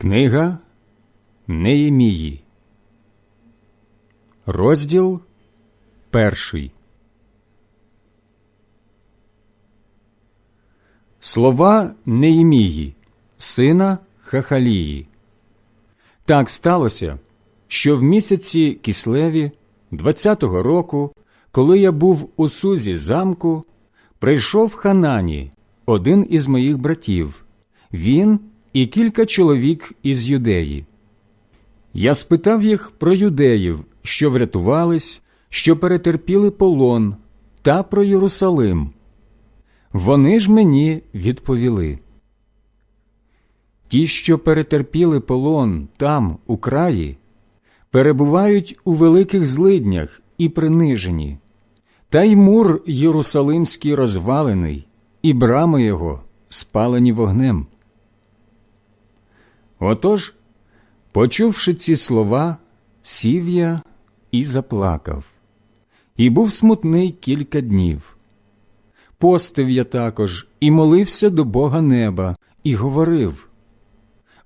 Книга Неємії, розділ перший. Слова Неємії, сина Хахалії. Так сталося, що в місяці Кислеві 20-го року, коли я був у сузі замку, прийшов Ханані, один із моїх братів. Він і кілька чоловік із юдеї. Я спитав їх про юдеїв, що врятувались, що перетерпіли полон, та про Єрусалим. Вони ж мені відповіли. Ті, що перетерпіли полон там, у краї, перебувають у великих злиднях і принижені, та й мур Єрусалимський розвалений, і брами його спалені вогнем. Отож, почувши ці слова, сів я і заплакав, і був смутний кілька днів. Постив я також і молився до Бога неба, і говорив: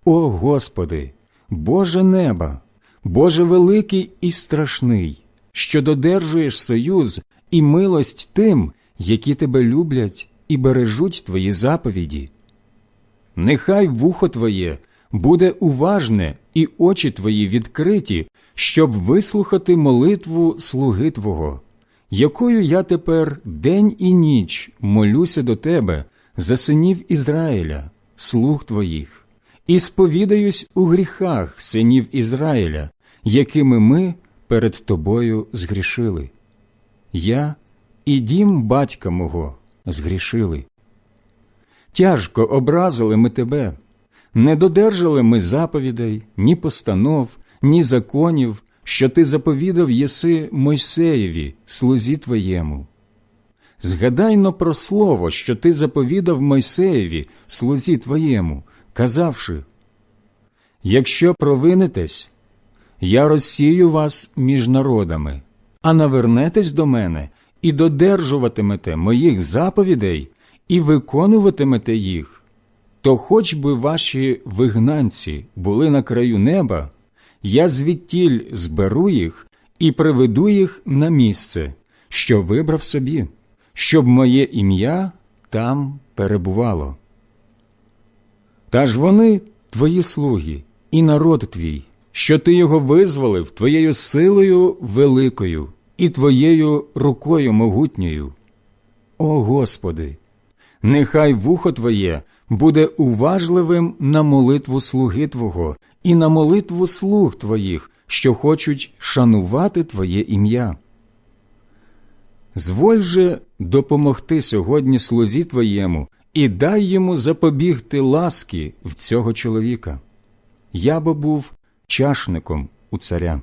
О Господи, Боже неба, Боже великий і страшний, що додержуєш союз і милость тим, які тебе люблять і бережуть твої заповіді. Нехай вухо Твоє буде уважне і очі твої відкриті, щоб вислухати молитву слуги Твого, якою я тепер день і ніч молюся до Тебе за синів Ізраїля, слуг Твоїх, і сповідаюсь у гріхах синів Ізраїля, якими ми перед Тобою згрішили. Я і дім батька мого згрішили. Тяжко образили ми тебе, не додержали ми заповідей, ні постанов, ні законів, що ти заповідав єси Мойсеєві, слузі твоєму. Згадайно про слово, що ти заповідав Мойсеєві, слузі твоєму, казавши Якщо провинитесь, я розсію вас між народами, а навернетесь до мене і додержуватимете моїх заповідей, і виконуватимете їх, то хоч би ваші вигнанці були на краю неба, я звідтіль зберу їх і приведу їх на місце, що вибрав собі, щоб моє ім'я там перебувало. Та ж вони твої слуги і народ твій, що ти його визволив твоєю силою великою і твоєю рукою могутньою. О Господи! Нехай вухо Твоє буде уважливим на молитву слуги Твого і на молитву слуг Твоїх, що хочуть шанувати Твоє ім'я. Зволь же допомогти сьогодні слузі Твоєму і дай йому запобігти ласки в цього чоловіка. Я бо був чашником у царя.